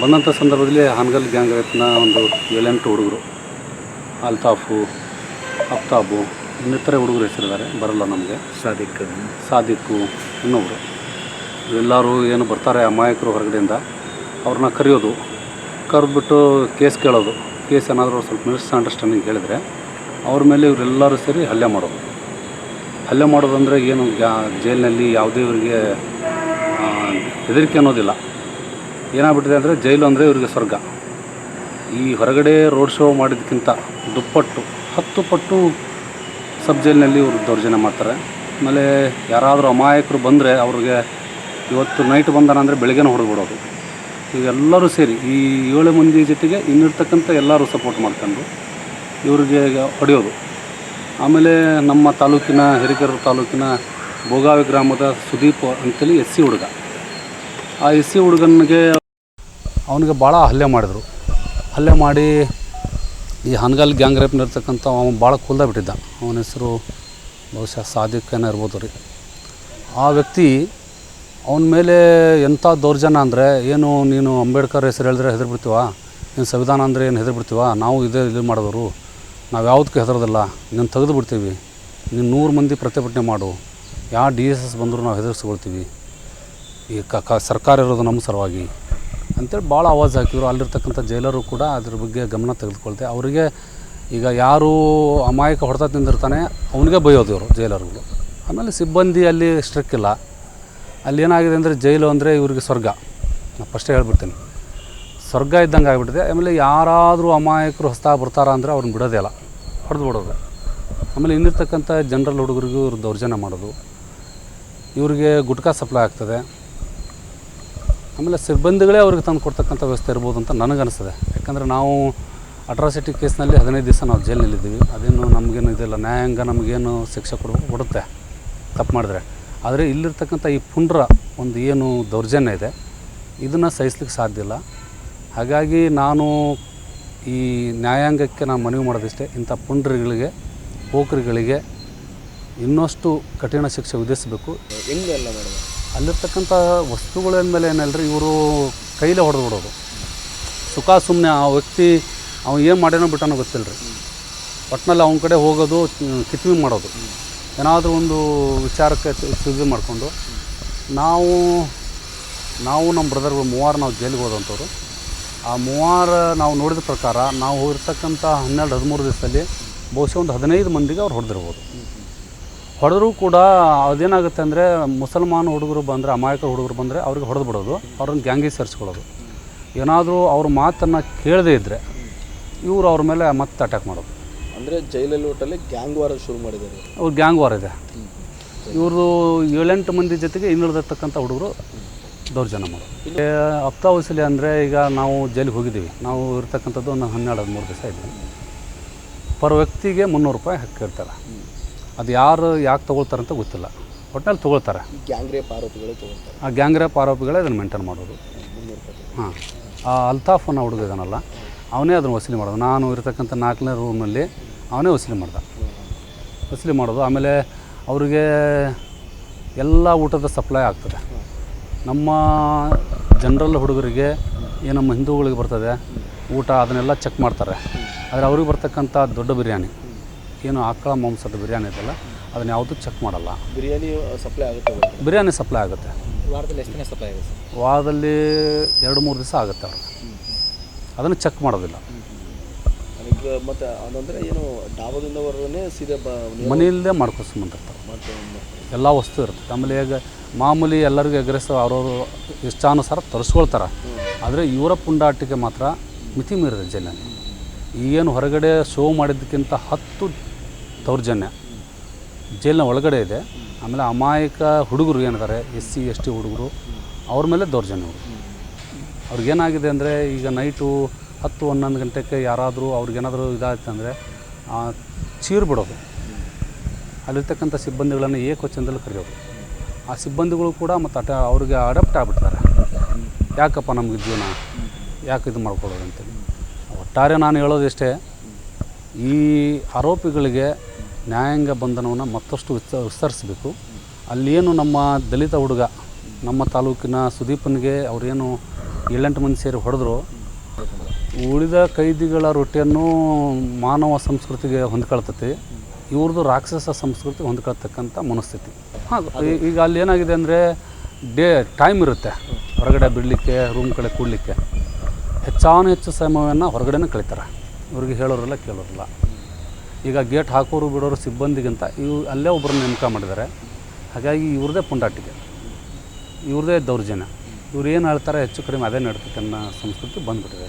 ಬಂದಂಥ ಸಂದರ್ಭದಲ್ಲಿ ಹಾನಗಲ್ ಗ್ಯಾಂಗ್ ರೇಪ್ನ ಒಂದು ಏಳೆಂಟು ಹುಡುಗರು ಅಲ್ತಾಫು ಅಫ್ತಾಬು ಇನ್ನಿತರೆ ಹುಡುಗರು ಹೆಸರಿದ್ದಾರೆ ಬರಲ್ಲ ನಮಗೆ. ಸಾದಿಕ್ ಸಾದಿಕ್ಕು ಇನ್ನೊಬ್ಬರು ಎಲ್ಲರೂ ಏನು ಬರ್ತಾರೆ ಅಮಾಯಕರು ಹೊರಗಡೆಯಿಂದ ಅವ್ರನ್ನ ಕರೆಯೋದು ಕರೆದ್ಬಿಟ್ಟು ಕೇಸ್ ಕೇಳೋದು ಕೇಸ್ ಏನಾದರೂ ಸ್ವಲ್ಪ ಮಿಸ್ಅಂಡರ್ಸ್ಟ್ಯಾಂಡಿಂಗ್ ಹೇಳಿದರೆ ಅವ್ರ ಮೇಲೆ ಇವರೆಲ್ಲರೂ ಸೇರಿ ಹಲ್ಲೆ ಮಾಡೋದು. ಹಲ್ಲೆ ಮಾಡೋದಂದರೆ ಏನು ಗ್ಯಾ ಜೈಲಿನಲ್ಲಿ ಯಾವುದೇ ಇವರಿಗೆ ಹೆದರಿಕೆ ಅನ್ನೋದಿಲ್ಲ. ಏನಾಗ್ಬಿಟ್ಟಿದೆ ಅಂದರೆ ಜೈಲು ಅಂದರೆ ಇವರಿಗೆ ಸ್ವರ್ಗ. ಈ ಹೊರಗಡೆ ರೋಡ್ ಶೋ ಮಾಡಿದ್ದಕ್ಕಿಂತ ದುಪ್ಪಟ್ಟು, ಹತ್ತು ಪಟ್ಟು ಸಬ್ ಜೈಲಿನಲ್ಲಿ ಇವರು ದೌರ್ಜನ್ಯ ಮಾಡ್ತಾರೆ. ಆಮೇಲೆ ಯಾರಾದರೂ ಅಮಾಯಕರು ಬಂದರೆ ಅವ್ರಿಗೆ ಇವತ್ತು ನೈಟ್ ಬಂದಾನ ಅಂದರೆ ಬೆಳಗ್ಗೆನೇ ಹೊಡೆದ್ಬಿಡೋದು. ಇವೆಲ್ಲರೂ ಸೇರಿ ಈ ಏಳು ಮಂದಿ ಜೊತೆಗೆ ಇನ್ನಿರ್ತಕ್ಕಂಥ ಎಲ್ಲರೂ ಸಪೋರ್ಟ್ ಮಾಡ್ಕೊಂಡು ಇವ್ರಿಗೆ ಹೊಡೆಯೋದು. ಆಮೇಲೆ ನಮ್ಮ ತಾಲೂಕಿನ ಹಿರಿಕೆರೂರು ತಾಲೂಕಿನ ಭೋಗಾವಿ ಗ್ರಾಮದ ಸುದೀಪ್ ಅಂತೇಳಿ ಎಸ್ ಸಿ ಹುಡುಗ. ಆ ಎಸ್ ಸಿ ಹುಡುಗನಿಗೆ ಅವನಿಗೆ ಭಾಳ ಹಲ್ಲೆ ಮಾಡಿದರು. ಹಲ್ಲೆ ಮಾಡಿ ಈ ಹನ್ಗಲ್ ಗ್ಯಾಂಗ್ ರೇಪ್ನಿರ್ತಕ್ಕಂಥ ಅವನು ಭಾಳ ಕುಲ್ದ ಬಿಟ್ಟಿದ್ದ. ಅವನ ಹೆಸರು ಬಹುಶಃ ಸಾದಿಕ್ಕೇನೋ ಇರ್ಬೋದು ರೀ. ಆ ವ್ಯಕ್ತಿ ಅವನ ಮೇಲೆ ಎಂಥ ದೌರ್ಜನ್ಯ ಅಂದರೆ, ಏನು ನೀನು ಅಂಬೇಡ್ಕರ್ ಹೆಸರು ಹೇಳಿದ್ರೆ ಹೆದರ್ಬಿಡ್ತೀವ? ನೀನು ಸಂವಿಧಾನ ಅಂದರೆ ಏನು ಹೆದರ್ಬಿಡ್ತೀವ? ನಾವು ಇದೇ ಇದು ಮಾಡಿದವರು. ನಾವು ಯಾವುದಕ್ಕೂ ಹೆದರೋದಿಲ್ಲ. ನೀನು ತೆಗೆದು ಬಿಡ್ತೀವಿ ನೀನು ನೂರು ಮಂದಿ ಪ್ರತಿಭಟನೆ ಮಾಡು. ಯಾವ ಡಿ ಎಸ್ ಎಸ್ ಬಂದರೂ ನಾವು ಹೆದರಿಸ್ಕೊಳ್ತೀವಿ. ಈ ಕ ಸರ್ಕಾರ ಇರೋದು ನಮ್ಮ ಸಲುವಾಗಿ. ಅಂತೇಳಿ ಭಾಳ ಆವಾಜ್ ಹಾಕಿದ್ರು. ಅಲ್ಲಿರ್ತಕ್ಕಂಥ ಜೈಲರು ಕೂಡ ಅದ್ರ ಬಗ್ಗೆ ಗಮನ ತೆಗೆದುಕೊಳ್ತೆ ಅವರಿಗೆ ಈಗ ಯಾರು ಅಮಾಯಕ ಹೊಡೆತ ತಿಂದಿರ್ತಾನೆ, ಅವನಿಗೆ ಬೈಯೋದು ಇವರು ಜೈಲರುಗಳು. ಆಮೇಲೆ ಸಿಬ್ಬಂದಿ ಅಲ್ಲಿ ಸ್ಟ್ರಿಕ್ ಇಲ್ಲ. ಅಲ್ಲಿ ಏನಾಗಿದೆ ಅಂದರೆ ಜೈಲು ಅಂದರೆ ಇವ್ರಿಗೆ ಸ್ವರ್ಗ. ನಾನು ಫಸ್ಟೇ ಹೇಳ್ಬಿಡ್ತೀನಿ. ಸ್ವರ್ಗ ಇದ್ದಂಗೆ ಆಗಿಬಿಟ್ಟಿದೆ. ಆಮೇಲೆ ಯಾರಾದರೂ ಅಮಾಯಕರು ಹೊಸ್ತಾ ಬರ್ತಾರ ಅಂದರೆ ಅವ್ರನ್ನ ಬಿಡೋದೇ ಇಲ್ಲ. ಹೊಡೆದು ಬಿಡೋದು. ಆಮೇಲೆ ಇನ್ನಿರ್ತಕ್ಕಂಥ ಜನರಲ್ ಹುಡುಗರಿಗೂ ಇವ್ರು ದೌರ್ಜನ್ಯ ಮಾಡೋದು. ಇವರಿಗೆ ಗುಟ್ಕಾ ಸಪ್ಲೈ ಆಗ್ತದೆ. ಆಮೇಲೆ ಸಿಬ್ಬಂದಿಗಳೇ ಅವ್ರಿಗೆ ತಂದು ಕೊಡ್ತಕ್ಕಂಥ ವ್ಯವಸ್ಥೆ ಇರ್ಬೋದು ಅಂತ ನನಗನ್ನಿಸ್ತದೆ. ಯಾಕಂದರೆ ನಾವು ಅಟ್ರಾಸಿಟಿ ಕೇಸ್ನಲ್ಲಿ ಹದಿನೈದು ದಿವಸ ನಾವು ಜೈಲಿನಲ್ಲಿದ್ದೀವಿ ಅದೇನು ನಮಗೇನು ಇದಿಲ್ಲ. ನ್ಯಾಯಾಂಗ ನಮಗೇನು ಶಿಕ್ಷೆ ಕೊಡು, ಕೊಡುತ್ತೆ. ತಪ್ಪು ಮಾಡಿದ್ರೆ. ಆದರೆ ಇಲ್ಲಿರ್ತಕ್ಕಂಥ ಈ ಪುಂಡ್ರ ಒಂದು ಏನು ದೌರ್ಜನ್ಯ ಇದೆ. ಇದನ್ನು ಸಹಿಸ್ಲಿಕ್ಕೆ ಸಾಧ್ಯ ಇಲ್ಲ. ಹಾಗಾಗಿ ನಾನು ಈ ನ್ಯಾಯಾಂಗಕ್ಕೆ ನಾನು ಮನವಿ ಮಾಡೋದಿಷ್ಟೇ. ಇಂಥ ಪುಂಡ್ರಿಗಳಿಗೆ, ಪೋಖ್ರಿಗಳಿಗೆ ಇನ್ನಷ್ಟು ಕಠಿಣ ಶಿಕ್ಷೆ ವಿಧಿಸಬೇಕು. ಎಲ್ಲ ಮಾಡೋದು? ಅಲ್ಲಿರ್ತಕ್ಕಂಥ ವಸ್ತುಗಳ ಮೇಲೆ ಏನಲ್ರಿ, ಇವರು ಕೈಲೇ ಹೊಡೆದು ಬಿಡೋದು. ಸುಖ ಸುಮ್ಮನೆ ಆ ವ್ಯಕ್ತಿ ಅವ್ನು ಏನು ಮಾಡ್ಯಾನೋ ಬಿಟ್ಟಾನೋ ಗೊತ್ತಿಲ್ಲ ರೀ ಒಟ್ಟಿನಲ್ಲಿ ಅವನ ಕಡೆ ಹೋಗೋದು ಕಿತ್ವಿ ಮಾಡೋದು. ಏನಾದರೂ ಒಂದು ವಿಚಾರಕ್ಕೆ ಸುದ್ದಿ ಮಾಡಿಕೊಂಡು, ನಾವು ನಾವು ನಮ್ಮ ಬ್ರದರ್ಗಳು ಮೂವಾರು ನಾವು ಜೈಲಿಗೆ ಹೋದಂಥವ್ರು. ಆ ಮೂವಾರು ನಾವು ನೋಡಿದ ಪ್ರಕಾರ, ನಾವು ಇರ್ತಕ್ಕಂಥ ಹನ್ನೆರಡು, ಹದಿಮೂರು ದಿವಸದಲ್ಲಿ ಬಹುಶಃ ಒಂದು ಹದಿನೈದು ಮಂದಿಗೆ ಅವ್ರು ಹೊಡೆದಿರ್ಬೋದು. ಹೊಡೆದ್ರೂ ಕೂಡ ಅದೇನಾಗುತ್ತೆ ಅಂದರೆ ಮುಸಲ್ಮಾನ ಹುಡುಗರು ಬಂದರೆ ಅಮಾಯಕ ಹುಡುಗರು ಬಂದರೆ ಅವ್ರಿಗೆ ಹೊಡೆದು ಬಿಡೋದು ಅವ್ರನ್ನ ಗ್ಯಾಂಗಿಗೆ ಸೇರಿಸ್ಕೊಳ್ಳೋದು. ಏನಾದರೂ ಅವ್ರ ಮಾತನ್ನು ಕೇಳದೇ ಇದ್ದರೆ ಇವರು ಅವ್ರ ಮೇಲೆ ಮತ್ತೆ ಅಟ್ಯಾಕ್ ಮಾಡೋದು. ಅಂದರೆ ಜೈಲಲ್ಲಿ ಒಟ್ಟಲ್ಲಿ ಗ್ಯಾಂಗ್ ವಾರ ಶುರು ಮಾಡಿದ್ದಾರೆ. ಅವ್ರು ಗ್ಯಾಂಗ್ ವಾರ್ ಇದೆ. ಇವರು ಏಳೆಂಟು ಮಂದಿ ಜೊತೆಗೆ ಇನ್ನುಳಿದಿರ್ತಕ್ಕಂಥ ಹುಡುಗರು ದೌರ್ಜನ್ಯ ಮಾಡೋದು. ಹಪ್ತಾ ವಸೂಲಿ ಅಂದರೆ ಈಗ ನಾವು ಜೈಲಿಗೆ ಹೋಗಿದ್ದೀವಿ. ನಾವು ಇರ್ತಕ್ಕಂಥದ್ದು ಒಂದು ಹನ್ನೆರಡು ಹದಿಮೂರು ದಿವಸ ಇದ್ದೀವಿ ಪರ್ ವ್ಯಕ್ತಿಗೆ ಮುನ್ನೂರು ರೂಪಾಯಿ ಹಾಕಿರ್ತಾರೆ ಅದು ಯಾರು ಯಾಕೆ ತೊಗೊಳ್ತಾರೆ ಅಂತ ಗೊತ್ತಿಲ್ಲ. ಒಟ್ನಲ್ಲಿ ತೊಗೊಳ್ತಾರೆ. ಗ್ಯಾಂಗ್ ರೇಪ್ ಆರೋಪಿಗಳು ತಗೊಳ್ತಾರೆ. ಆ ಗ್ಯಾಂಗ್ ರೇಪ್ ಆರೋಪಿಗಳೇ ಅದನ್ನು ಮೇಂಟೈನ್ ಮಾಡೋದು. ಹಾಂ. ಆ ಅಲ್ತಾಫ್ ಅನ್ನೋ ಹುಡುಗ ಇದಾನಲ್ಲ ಅವನೇ ಅದನ್ನು ವಸೂಲಿ ಮಾಡೋದು. ನಾನು ಇರತಕ್ಕಂಥ ನಾಲ್ಕನೇ ರೂಮಲ್ಲಿ ಅವನೇ ವಸೂಲಿ ಮಾಡ್ದ. ವಸೂಲಿ ಮಾಡೋದು ಆಮೇಲೆ ಅವರಿಗೆ ಎಲ್ಲ ಊಟದ ಸಪ್ಲೈ ಆಗ್ತದೆ. ನಮ್ಮ ಜನರಲ್ ಹುಡುಗರಿಗೆ ಏನು ನಮ್ಮ ಹಿಂದೂಗಳಿಗೆ ಬರ್ತದೆ ಊಟ ಅದನ್ನೆಲ್ಲ ಚೆಕ್ ಮಾಡ್ತಾರೆ. ಆದರೆ ಅವ್ರಿಗೆ ಬರ್ತಕ್ಕಂಥ ದೊಡ್ಡ ಬಿರಿಯಾನಿ. ಏನು ಆಕಳ ಮಾಂಸದ ಬಿರಿಯಾನಿ ಇದೆಲ್ಲ ಅದನ್ನ ಯಾವುದೂ ಚೆಕ್ ಮಾಡಲ್ಲ. ಬಿರಿಯಾನಿ ಸಪ್ಲೈ ಆಗುತ್ತೆ ಬಿರಿಯಾನಿ ಸಪ್ಲೈ ಆಗುತ್ತೆ. ವಾರದಲ್ಲಿ ಎಷ್ಟು ದಿನ ಸಪ್ಲೈ ಆಗುತ್ತೆ? ವಾರದಲ್ಲಿ ಎರಡು ಮೂರು ದಿವಸ ಆಗುತ್ತೆ ಅವ್ರಿಗೆ. ಅದನ್ನು ಚೆಕ್ ಮಾಡೋದಿಲ್ಲ. ಈಗ ಮತ್ತೆ ಅದಂದರೆ ಏನು ಡಾಬಾದಿಂದ ಸೀದಾ ಮನೆಯಲ್ಲೇ ಮಾಡ್ಕೊಸ್ಕೊಂಬಂದಿರ್ತಾರೆ. ಎಲ್ಲ ವಸ್ತು ಇರುತ್ತೆ. ಆಮೇಲೆ ಈಗ ಮಾಮೂಲಿ ಎಲ್ಲರಿಗೂ ಎಗ್ರೆಸ್ ಅವರವರು ಇಷ್ಟಾನುಸಾರ ತರಿಸ್ಕೊಳ್ತಾರೆ. ಆದರೆ ಇವರ ಪುಂಡಾಟಿಕೆ ಮಾತ್ರ ಮಿತಿ ಮೀರಿದೆ ಜನ ಏನು ಹೊರಗಡೆ ಶೋ ಮಾಡಿದ್ದಕ್ಕಿಂತ ಹತ್ತು ದೌರ್ಜನ್ಯ. ಜೈಲಿನ ಒಳಗಡೆ ಇದೆ. ಆಮೇಲೆ ಅಮಾಯಕ ಹುಡುಗರು ಏನಿದ್ದಾರೆ, ಎಸ್ ಸಿ, ಎಸ್ ಟಿ ಹುಡುಗರು, ಅವ್ರ ಮೇಲೆ ದೌರ್ಜನ್ಯ ಅವರು ಅವ್ರಿಗೇನಾಗಿದೆ ಅಂದರೆ, ಈಗ ನೈಟು ಹತ್ತು ಹನ್ನೊಂದು ಗಂಟೆಗೆ ಯಾರಾದರೂ ಅವ್ರಿಗೇನಾದರೂ ಇದಾಯ್ತು ಅಂದರೆ ಚೀರು ಬಿಡೋದು. ಅಲ್ಲಿರ್ತಕ್ಕಂಥ ಸಿಬ್ಬಂದಿಗಳನ್ನು ಏಕವಚನದಲ್ಲಿ ಕರೆಯೋದು. ಆ ಸಿಬ್ಬಂದಿಗಳು ಕೂಡ ಮತ್ತು ಅಟ, ಅವ್ರಿಗೆ ಅಡಾಪ್ಟ್ ಆಗಿಬಿಡ್ತಾರೆ. ಯಾಕಪ್ಪ ನಮಗೆ ಜೀವನ, ಯಾಕೆ ಇದು ಮಾಡ್ಕೊಳ್ಳೋದು ಅಂತೇಳಿ. ಒಟ್ಟಾರೆ ನಾನು ಹೇಳೋದಿಷ್ಟೇ ಈ ಆರೋಪಿಗಳಿಗೆ ನ್ಯಾಯಾಂಗ ಬಂಧನವನ್ನು ಮತ್ತಷ್ಟು ವಿಸ್ತ ವಿಸ್ತರಿಸಬೇಕು. ಅಲ್ಲೇನು ನಮ್ಮ ದಲಿತ ಹುಡುಗ ನಮ್ಮ ತಾಲೂಕಿನ ಸುದೀಪನಿಗೆ ಅವರೇನು ಏಳೆಂಟು ಮಂದಿ ಸೇರಿ ಹೊಡೆದ್ರು ಉಳಿದ ಕೈದಿಗಳ ರೊಟ್ಟಿಯನ್ನು ಮಾನವ ಸಂಸ್ಕೃತಿಗೆ ಹೊಂದ್ಕೊಳ್ತತಿ. ಇವ್ರದ್ದು ರಾಕ್ಷಸ ಸಂಸ್ಕೃತಿ ಹೊಂದ್ಕೊಳ್ತಕ್ಕಂಥ ಮನಸ್ಥಿತಿ. ಹಾಂ ಈಗ ಅಲ್ಲಿ ಏನಾಗಿದೆ ಅಂದರೆ ಡೇ ಟೈಮ್ ಇರುತ್ತೆ ಹೊರಗಡೆ ಬಿಡಲಿಕ್ಕೆ ರೂಮ್ ಕಡೆ ಕೂಡಲಿಕ್ಕೆ. ಹೆಚ್ಚಾನು ಹೆಚ್ಚು ಸಮಯವನ್ನು ಹೊರಗಡೆನೇ ಕಳೀತಾರೆ. ಇವ್ರಿಗೆ ಹೇಳೋರಿಲ್ಲ ಕೇಳೋರಿಲ್ಲ. ಈಗ ಗೇಟ್ ಹಾಕೋರು ಬಿಡೋರು ಸಿಬ್ಬಂದಿಗಿಂತ ಇವು ಅಲ್ಲೇ ಒಬ್ಬರನ್ನ ನೇಮಕ ಮಾಡಿದ್ದಾರೆ. ಹಾಗಾಗಿ ಇವ್ರದ್ದೇ ಪುಂಡಾಟಿಕೆ. ಇವ್ರದ್ದೇ ದೌರ್ಜನ್ಯ. ಇವ್ರು ಏನು ಹೇಳ್ತಾರೆ ಹೆಚ್ಚು ಕಡಿಮೆ ಅದೇ ನಡ್ತೈತೆ ಅನ್ನೋ ಸಂಸ್ಕೃತಿ ಬಂದುಬಿಟ್ಟಿದೆ